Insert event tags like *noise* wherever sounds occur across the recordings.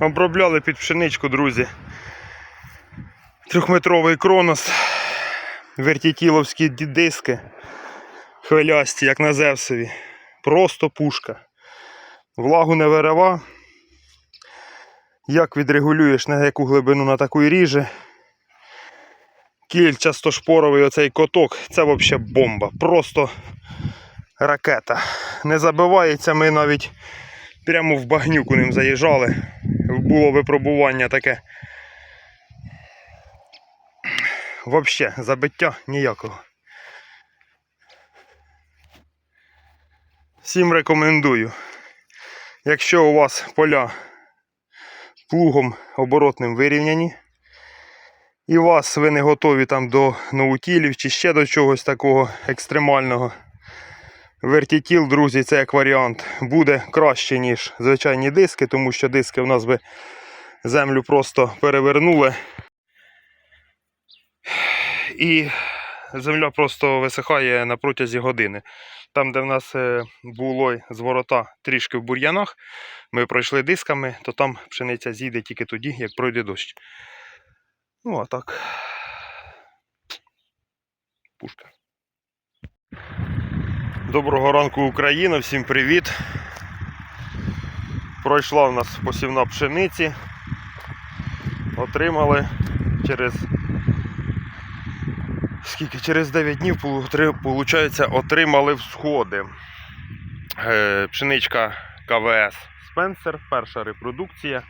Обробляли під пшеничку, друзі. Трьохметровий кронос. Вертітіловські диски. Хвилясті, як на Зевсові. Просто пушка. Влагу не вирива. Як відрегулюєш на яку глибину на таку і ріже. Частошпоровий оцей коток, це взагалі бомба. Просто ракета. Не забивається, ми навіть прямо в багнюку ним заїжджали. Було випробування таке. Взагалі, забиття ніякого. Всім рекомендую. Якщо у вас поля плугом оборотним вирівняні, і вас ви не готові там до наутілів чи ще до чогось такого екстремального. Вертітіл, друзі, це як варіант, буде краще, ніж звичайні диски, тому що диски в нас би землю просто перевернули. І земля просто висихає на протязі години. Там, де в нас е, було з ворота трішки в бур'янах, ми пройшли дисками, то там пшениця зійде тільки тоді, як пройде дощ. Ну, а так. Пушка. Доброго ранку, Україна, всім привіт. Пройшла в нас посівна пшениці. Отримали через скільки через 9 днів виходить, отримали всходи. Е, Пшеничка КВС Спенсер, перша репродукція.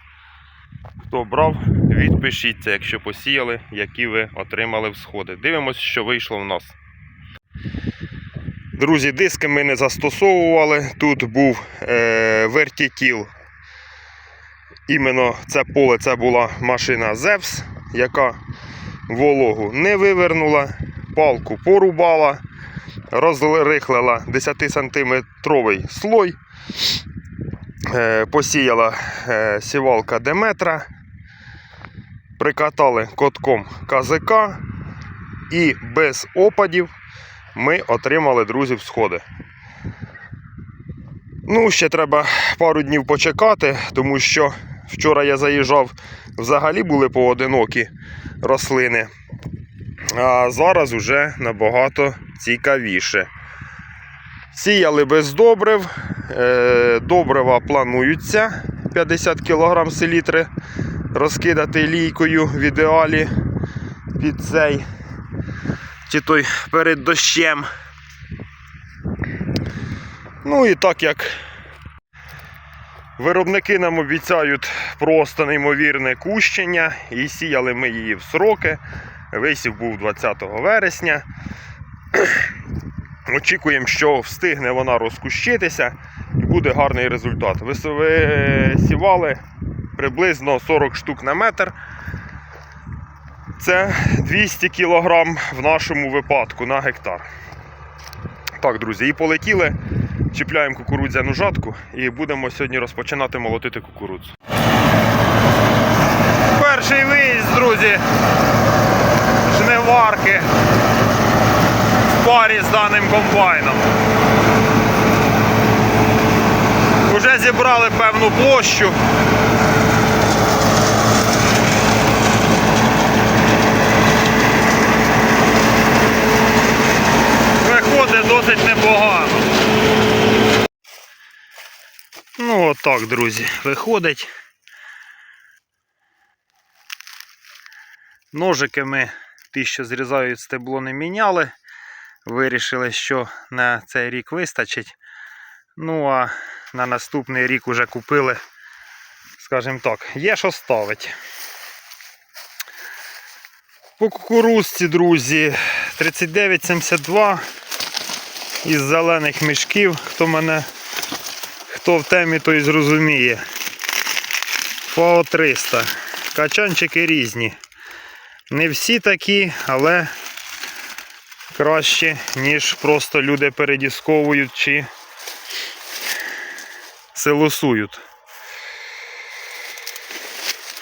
Хто брав, відпишіться, якщо посіяли, які ви отримали всходи. Дивимось, що вийшло в нас. Друзі, диски ми не застосовували. Тут був е, вертітіл. Іменно це поле це була машина Зевс, яка вологу не вивернула, палку порубала, розрихлила 10-сантиметровий слой, е, посіяла е, сівалка Деметра, прикатали котком КЗК і без опадів ми отримали, друзі, всходи. Ну, ще треба пару днів почекати, тому що вчора я заїжджав, взагалі були поодинокі рослини. А зараз вже набагато цікавіше. Сіяли без добрив. Е, Добрива плануються 50 кг селітри розкидати лійкою в ідеалі під цей чи той перед дощем. Ну і так як виробники нам обіцяють просто неймовірне кущення, і сіяли ми її в сроки. Висів був 20 вересня. *clears throat* Очікуємо, що встигне вона розкущитися і буде гарний результат. Висівали приблизно 40 штук на метр. Це 200 кг в нашому випадку на гектар. Так, друзі, і полетіли. Чіпляємо кукурудзяну жатку і будемо сьогодні розпочинати молотити кукурудзу. Перший виїзд, друзі. Жниварки в парі з даним комбайном. Уже зібрали певну площу. Виходить досить непогано. Ну отак, друзі, виходить. Ножики ми ті, що зрізають стебло, не міняли. Вирішили, що на цей рік вистачить. Ну а на наступний рік уже купили, скажімо так, є що ставить. По кукурузці, друзі, 39,72 із зелених мішків. Хто мене, хто в темі, той зрозуміє. ФАО 300. Качанчики різні. Не всі такі, але краще, ніж просто люди передісковують чи силосують.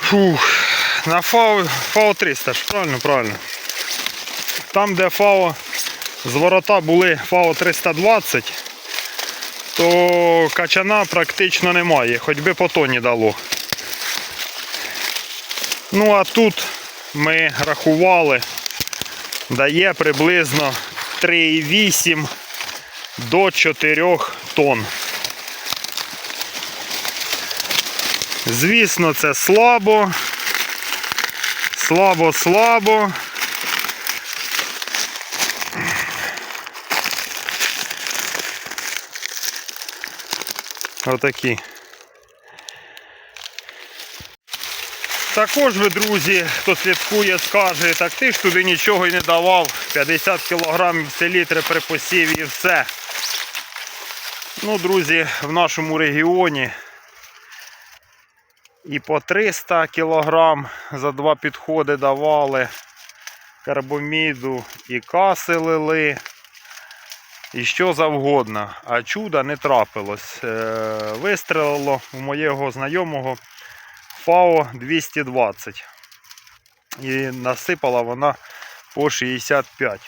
Фух. На ФАО, ФАО 300 ж, правильно, правильно. Там, де ФАО з ворота були ФАО 320, то качана практично немає, хоч би по тоні дало. Ну а тут ми рахували, дає приблизно 3,8 до 4 тонн. Звісно, це слабо. Слабо, слабо. Отакі. Також ви, друзі, хто слідкує, скаже, так ти ж туди нічого й не давав. 50 кг селітри при посіві і все. Ну, друзі, в нашому регіоні і по 300 кг за два підходи давали карбоміду, і каси лили, і що завгодно. А чуда не трапилось. Е, Вистрелило у моєго знайомого ФАО 220. І насипала вона по 65.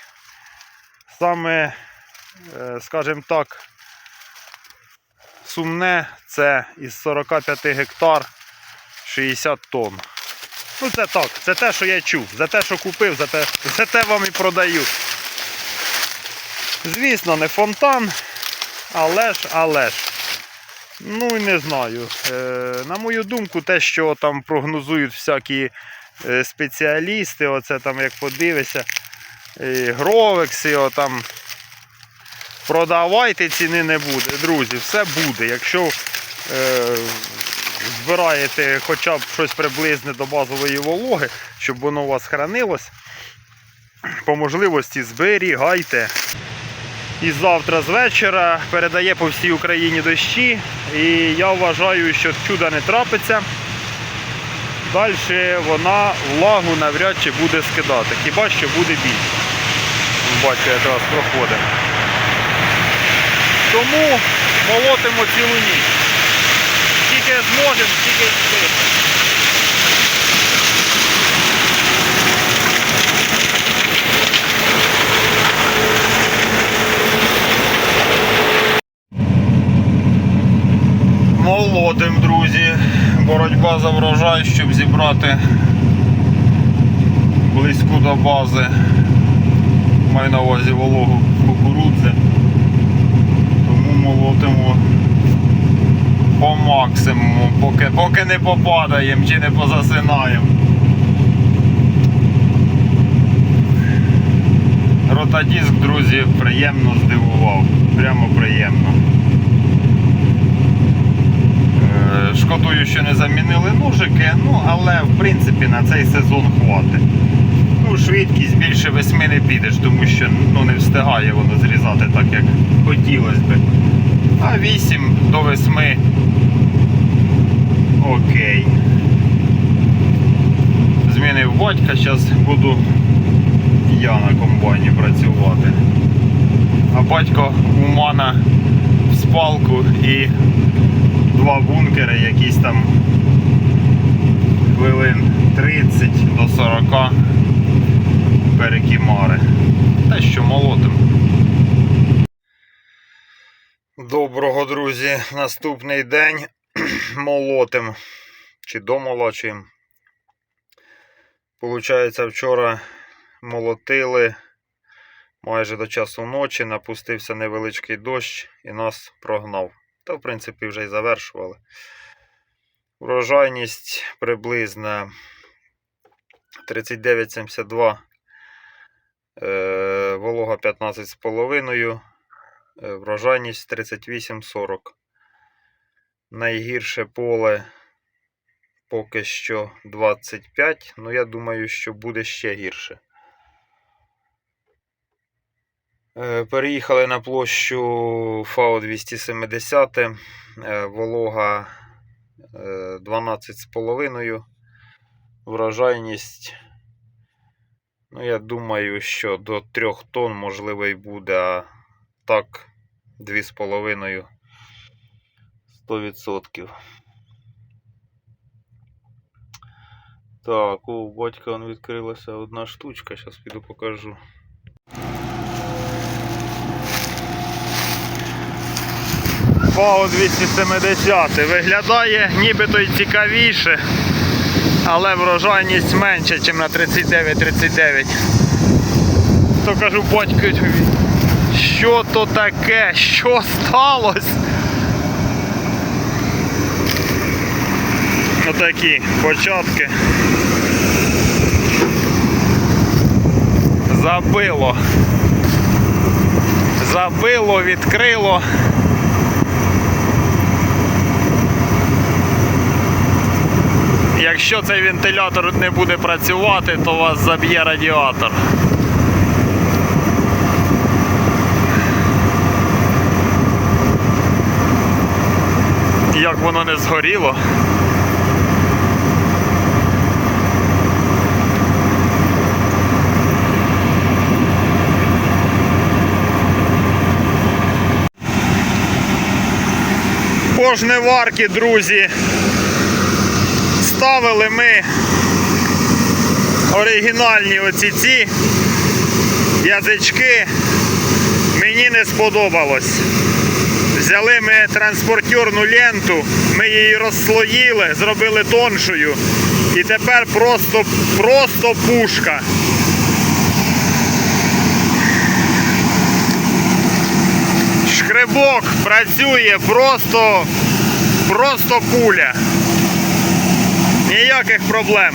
Саме, е, скажімо так, сумне це із 45 гектар 60 тонн. Ну це так, це те, що я чув. За те, що купив, за те, за те вам і продаю. Звісно, не фонтан, але ж, але ж. Ну і не знаю. Е, на мою думку, те, що там прогнозують всякі е, спеціалісти, оце там як подивишся, гровекси, отам. Продавайте, ціни не буде. Друзі, все буде. Якщо е, збираєте хоча б щось приблизне до базової вологи, щоб воно у вас хранилось, по можливості зберігайте. І завтра з вечора передає по всій Україні дощі. І я вважаю, що чуда не трапиться. Далі вона влагу навряд чи буде скидати. Хіба що буде більше. Бачу, якраз проходить. Тому молотимо цілу ніч. Скільки зможемо, стільки й Молодим, друзі. Боротьба за врожай, щоб зібрати близько до бази. Маю на увазі вологу кукурудзи. Тому молотимо по максимуму, поки, поки не попадаємо чи не позасинаємо. Ротодиск, друзі, приємно здивував. Прямо приємно. Е, Шкодую, що не замінили ножики, ну але в принципі на цей сезон хватить. Ну, швидкість більше восьми не підеш, тому що ну, не встигає воно зрізати так, як хотілося би. А 8 до 8 окей. Змінив батька, зараз буду я на комбайні працювати. А батько у мене в спалку і два бункери, якісь там хвилин 30 до 40 перекімари. Та що молотим. Доброго, друзі. Наступний день *clears throat* молотим чи домолочуємо. Получається, вчора молотили майже до часу ночі, напустився невеличкий дощ і нас прогнав. Та, в принципі, вже й завершували. Врожайність приблизно 39,72, е, волога 15,5, е, врожайність 38,40. Найгірше поле поки що 25, ну я думаю, що буде ще гірше. Е, Переїхали на площу ФАО 270, е, волога е, 12,5, врожайність. Ну, я думаю, що до 3 тонн можливо і буде, а так 2,5 100%. Так, у батька відкрилася одна штучка, зараз піду покажу. ФАО 270 виглядає нібито й цікавіше. Але врожайність менша, ніж на 39-39. То кажу батькові, що то таке? Що сталося? Отакі початки. Забило. Забило, відкрило. Якщо цей вентилятор не буде працювати, то вас заб'є радіатор. Як воно не згоріло. По жниварки, друзі, ставили ми оригінальні оці ці язички. Мені не сподобалось. Взяли ми транспортерну ленту, ми її розслоїли, зробили тоншою. І тепер просто, просто пушка. Шкребок працює просто, просто пуля. Ніяких проблем.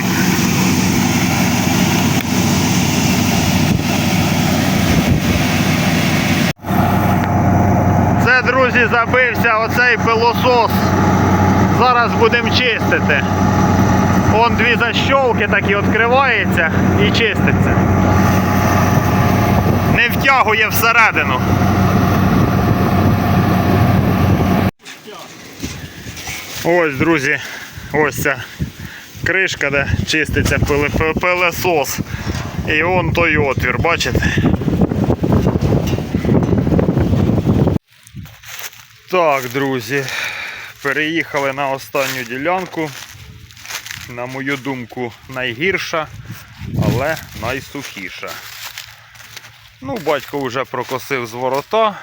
Це, друзі, забився оцей пилосос. Зараз будемо чистити. Вон дві защолки такі відкриваються і чиститься. Не втягує всередину. Ось, друзі, ось ця кришка, де чиститься пиле- пилесос. І он той отвір, бачите? Так, друзі, переїхали на останню ділянку. На мою думку, найгірша, але найсухіша. Ну, батько вже прокосив з ворота.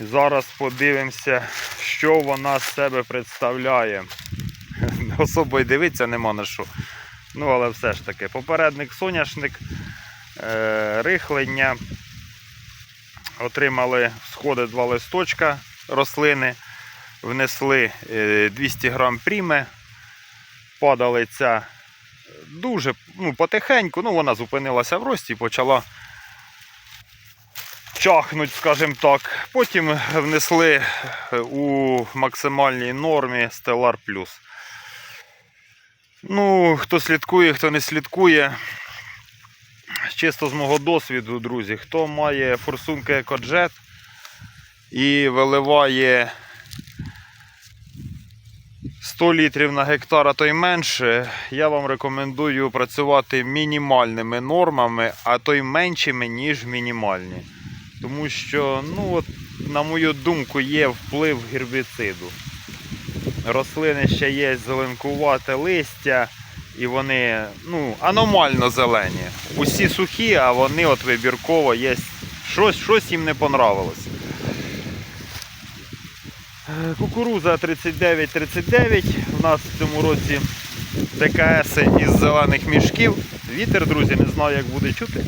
Зараз подивимося, що вона з себе представляє. *laughs* Особо й дивитися нема на що. Ну, але все ж таки, попередник соняшник, е- рихлення. Отримали сходи два листочка рослини, внесли е, 200 грам пріми, падалиця дуже ну, потихеньку, ну вона зупинилася в рості і почала чахнуть, скажімо так. Потім внесли у максимальній нормі Stellar Plus. Ну, хто слідкує, хто не слідкує. Чисто з мого досвіду, друзі, хто має форсунки EcoJet і виливає 100 літрів на гектар, а то й менше, я вам рекомендую працювати мінімальними нормами, а то й меншими, ніж мінімальні. Тому що, ну от, на мою думку, є вплив гербіциду. Рослини ще є зеленкувате листя, і вони ну, аномально зелені. Усі сухі, а вони от вибірково є. Щось, щось їм не понравилось. Е, Кукуруза 39-39. У нас в цьому році ДКС із зелених мішків. Вітер, друзі, не знаю, як буде чути.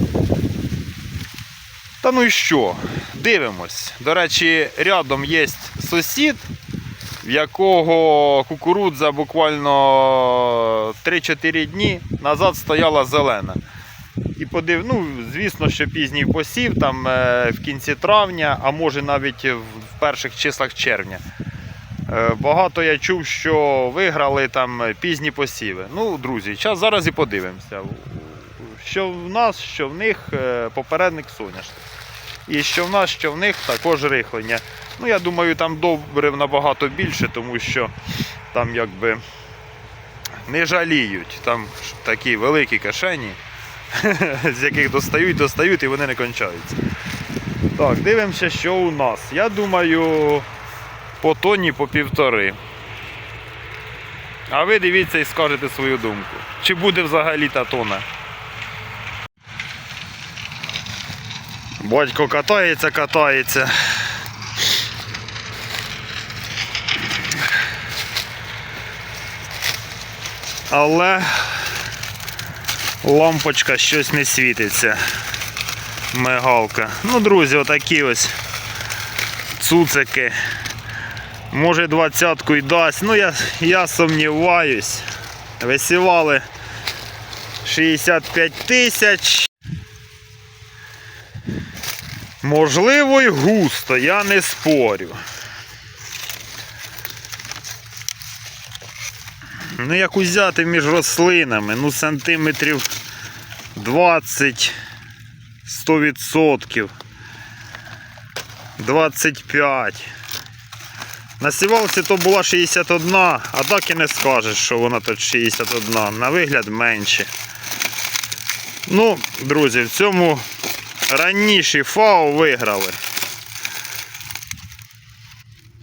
Та ну і що? Дивимось. До речі, рядом є сусід, в якого кукурудза буквально 3-4 дні назад стояла зелена. І подив, ну, звісно, що пізній посів, там е, в кінці травня, а може навіть в перших числах червня. Е, Багато я чув, що виграли там пізні посіви. Ну, друзі, час зараз і подивимося. Що в нас, що в них е, попередник соняшник. І що в нас, що в них також рихлення. Ну, я думаю, там добрив набагато більше, тому що там якби не жаліють. Там такі великі кишені, *laughs* з яких достають, достають і вони не кончаються. Так, дивимося, що у нас. Я думаю, по тоні по півтори. А ви дивіться і скажете свою думку. Чи буде взагалі та тона? Батько катається, катається. Але лампочка щось не світиться. Мигалка. Ну, друзі, отакі ось цуцики. Може двадцятку й дасть. Ну я, я сумніваюсь. Висівали 65 тисяч. Можливо, й густо, я не спорю. Ну, як узяти між рослинами, ну, сантиметрів 20, 100%, 25. На сівалці то була 61, а так і не скажеш, що вона тут 61. На вигляд менше. Ну, друзі, в цьому раніші ФАО виграли.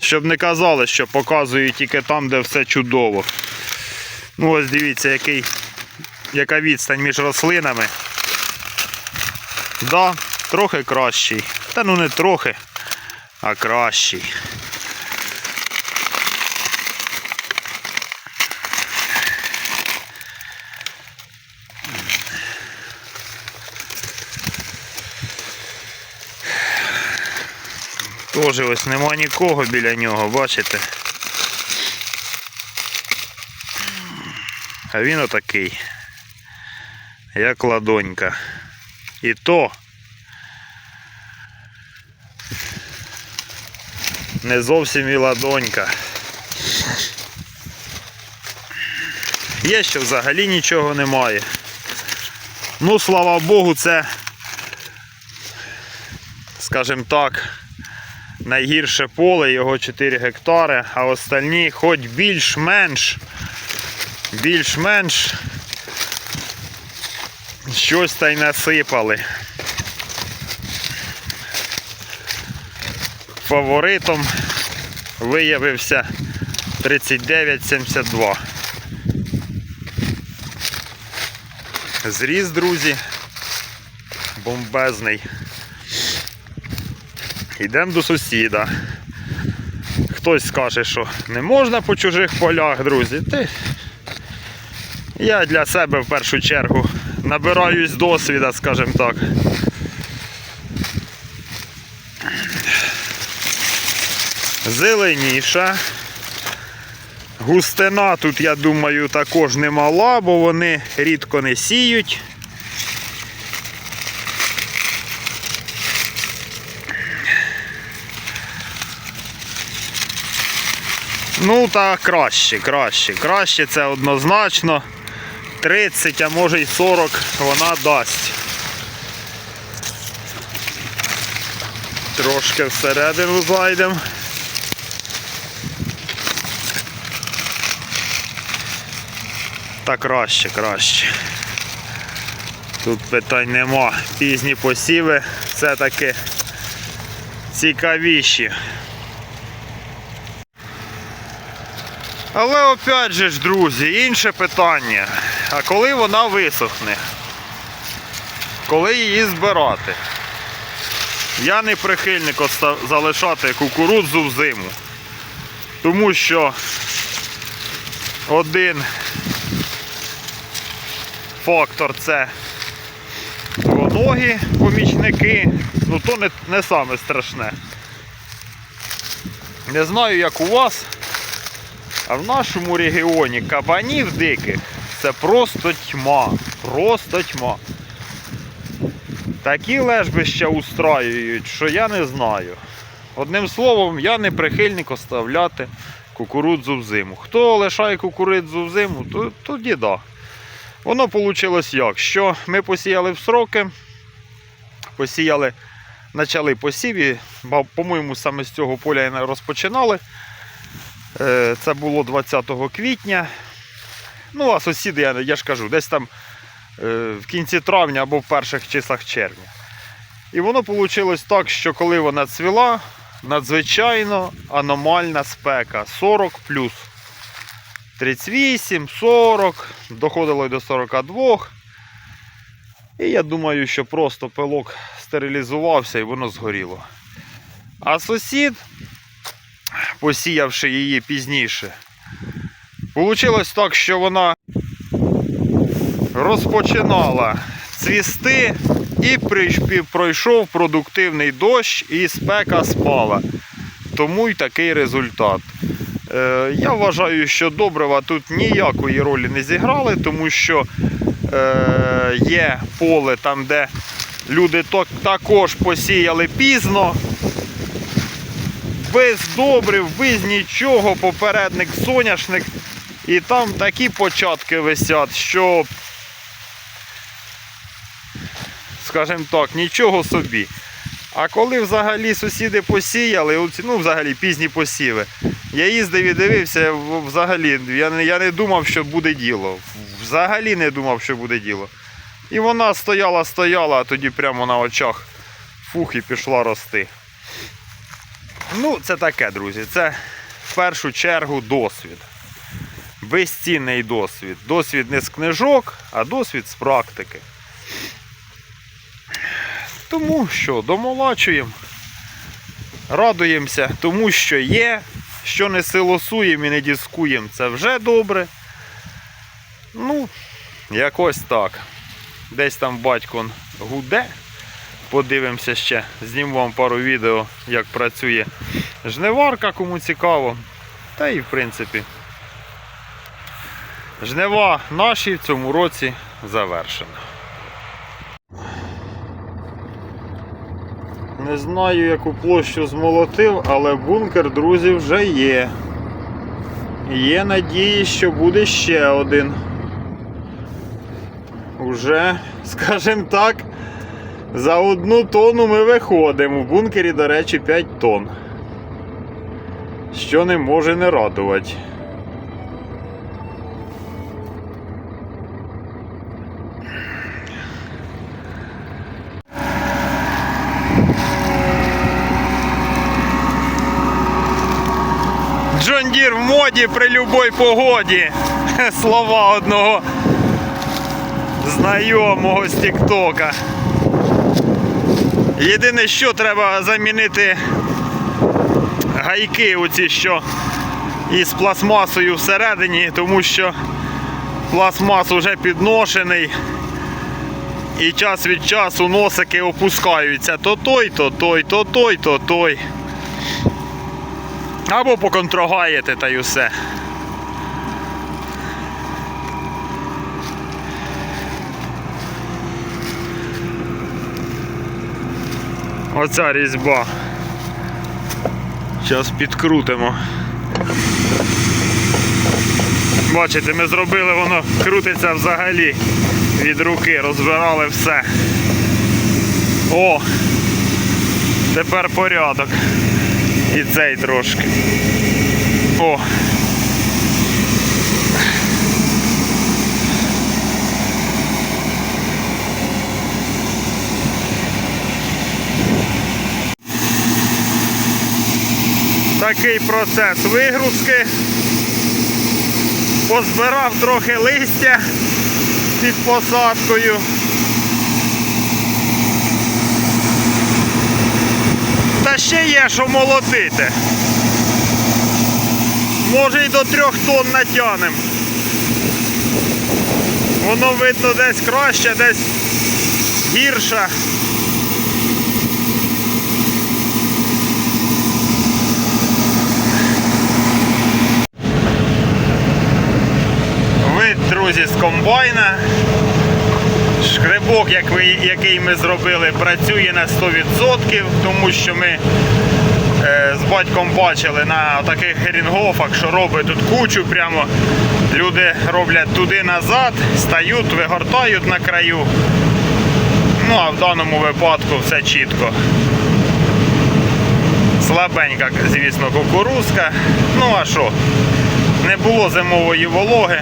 Щоб не казали, що показую тільки там, де все чудово. Ну ось дивіться, який, яка відстань між рослинами. Да, трохи кращий. Та ну не трохи, а кращий. Тоже ось нема нікого біля нього, бачите? А він отакий, як ладонька. І то не зовсім і ладонька. Є що взагалі нічого немає. Ну, слава Богу, це, скажімо так, найгірше поле, його 4 гектари, а остальні хоч більш-менш більш-менш щось та й насипали. Фаворитом виявився 39,72. Зріз, друзі, бомбезний. Йдемо до сусіда. Хтось скаже, що не можна по чужих полях, друзі. Ти я для себе в першу чергу набираюсь досвіда, скажімо так. Зеленіша. Густина тут, я думаю, також немала, бо вони рідко не сіють. Ну та краще, краще. Краще це однозначно. 30, а може й 40 вона дасть. Трошки всередину зайдемо. Та краще, краще. Тут питань нема. Пізні посіви все-таки цікавіші. Але опять же ж, друзі, інше питання. А коли вона висохне? Коли її збирати? Я не прихильник залишати кукурудзу в зиму. Тому що один фактор це ноги, помічники, ну то не, не саме страшне. Не знаю, як у вас. А в нашому регіоні кабанів диких це просто тьма. Просто тьма. Такі лежбища устраюють, що я не знаю. Одним словом, я не прихильник оставляти кукурудзу в зиму. Хто лишає кукурудзу в зиму, то тоді да. Воно вийшло як? Що ми посіяли в сроки, посіяли, почали посів і, по-моєму, саме з цього поля і розпочинали. Е, Це було 20 квітня. Ну, а сусіди, я, я ж кажу, десь там е, в кінці травня або в перших числах червня. І воно вийшло так, що коли вона цвіла, надзвичайно аномальна спека 40 плюс. 38, 40, доходило й до 42. І я думаю, що просто пилок стерилізувався і воно згоріло. А сусід посіявши її пізніше. Получилось так, що вона розпочинала цвісти і пройшов продуктивний дощ і спека спала. Тому й такий результат. Е, я вважаю, що добрива тут ніякої ролі не зіграли, тому що е, є поле там, де люди також посіяли пізно. Без добрив, без нічого, попередник соняшник. І там такі початки висять, що, скажімо так, нічого собі. А коли взагалі сусіди посіяли, ну взагалі пізні посіви, я їздив і дивився, взагалі, я не, я не думав, що буде діло. Взагалі не думав, що буде діло. І вона стояла, стояла, а тоді прямо на очах фух і пішла рости. Ну, це таке, друзі. Це в першу чергу досвід. Безцінний досвід. Досвід не з книжок, а досвід з практики. Тому що домолачуємо, радуємося, тому що є, що не силосуємо і не дискуємо, це вже добре. Ну, якось так. Десь там батько гуде. Подивимося ще, зніму вам пару відео, як працює жниварка, кому цікаво. Та і в принципі. Жнива наші в цьому році завершено. Не знаю, яку площу змолотив, але бункер, друзі, вже є. Є надії, що буде ще один. Уже, скажімо так, за одну тонну ми виходимо. В бункері, до речі, 5 тонн. Що не може не радувати. Джон Дір в моді при любой погоді. Слова одного знайомого з Тіктока. Єдине, що треба замінити гайки, оці що із пластмасою всередині, тому що пластмас вже підношений. І час від часу носики опускаються то той, то той, то той, то той. Або поконтрогаєте та й усе. Оця різьба. Зараз підкрутимо. Бачите, ми зробили, воно крутиться взагалі від руки, розбирали все. О! Тепер порядок. І цей трошки. О! Такий процес вигрузки. Позбирав трохи листя під посадкою. Та ще є, що молотити. Може і до трьох тонн натягнемо. Воно видно десь краще, десь гірше. Друзі, з комбайна. Шкребок, який ми зробили, працює на 100%, тому що ми е, з батьком бачили на таких герінгофах, що робить тут кучу прямо. Люди роблять туди-назад, стають, вигортають на краю. Ну а в даному випадку все чітко. Слабенька, звісно, кукурузка. Ну а що? Не було зимової вологи,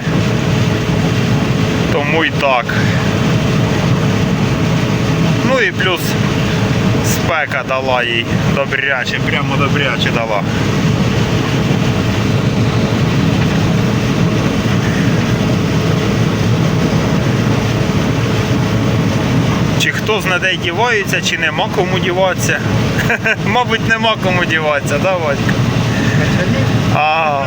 тому і так. Ну і плюс спека дала їй добряче, прямо добряче дала. Чи хто з людей дівається, чи нема кому діватися. *laughs* Мабуть, нема кому діватися, да, Вадька? А.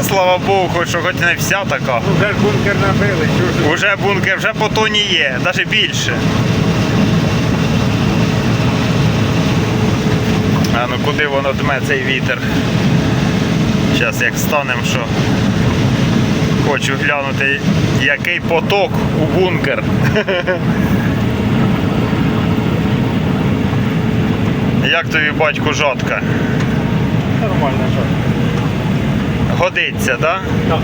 Та слава Богу, хоч що хоч не вся така. Вже ж бункер набили, чужу. Уже бункер, вже по тоні є, навіть більше. А ну куди воно дме цей вітер? Зараз як станемо, що хочу глянути, який поток у бункер. *laughs* Як тобі батьку жатка? Нормально, що. Годиться, так? Да? Так.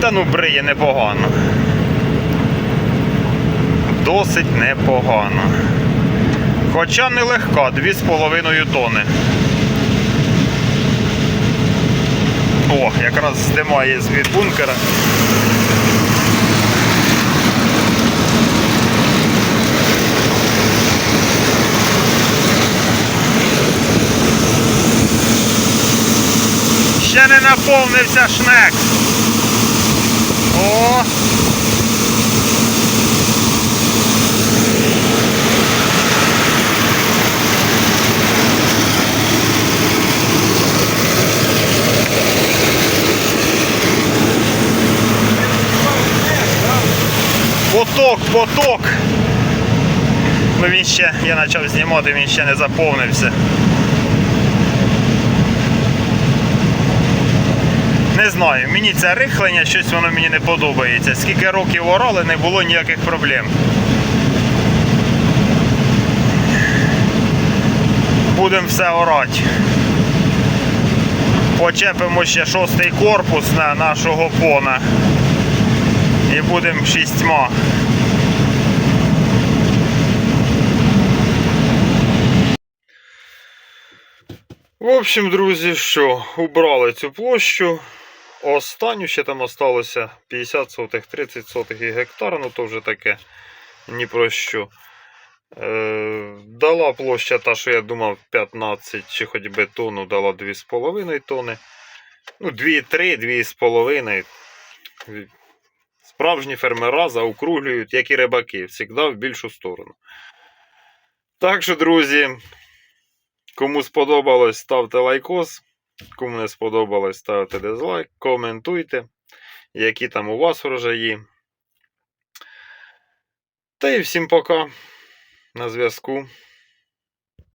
Та ну бриє непогано. Досить непогано. Хоча нелегка, 2,5 тони. О, якраз здимає з-від бункера. Ще не наповнився шнек. О! Поток, поток. Ну він ще, я почав знімати, він ще не заповнився. Не знаю, мені це рихлення, щось воно мені не подобається. Скільки років орали, не було ніяких проблем. Будемо все орати. Почепимо ще шостий корпус на нашого пона. І будемо шістьма. В общем, друзі, що убрали цю площу. Останню ще там осталося 50 сотих, 30 сотих і гектар, ну то вже таке ні про що. Е, дала площа та, що я думав, 15 чи хоч би тонну, дала 2,5 тони. Ну, 2-3, 2,5. Справжні фермера заокруглюють, як і рибаки, завжди в більшу сторону. Так що, друзі, кому сподобалось, ставте лайкос. Кому не сподобалось, ставте дизлайк, коментуйте, які там у вас врожаї. Та і всім пока. На зв'язку.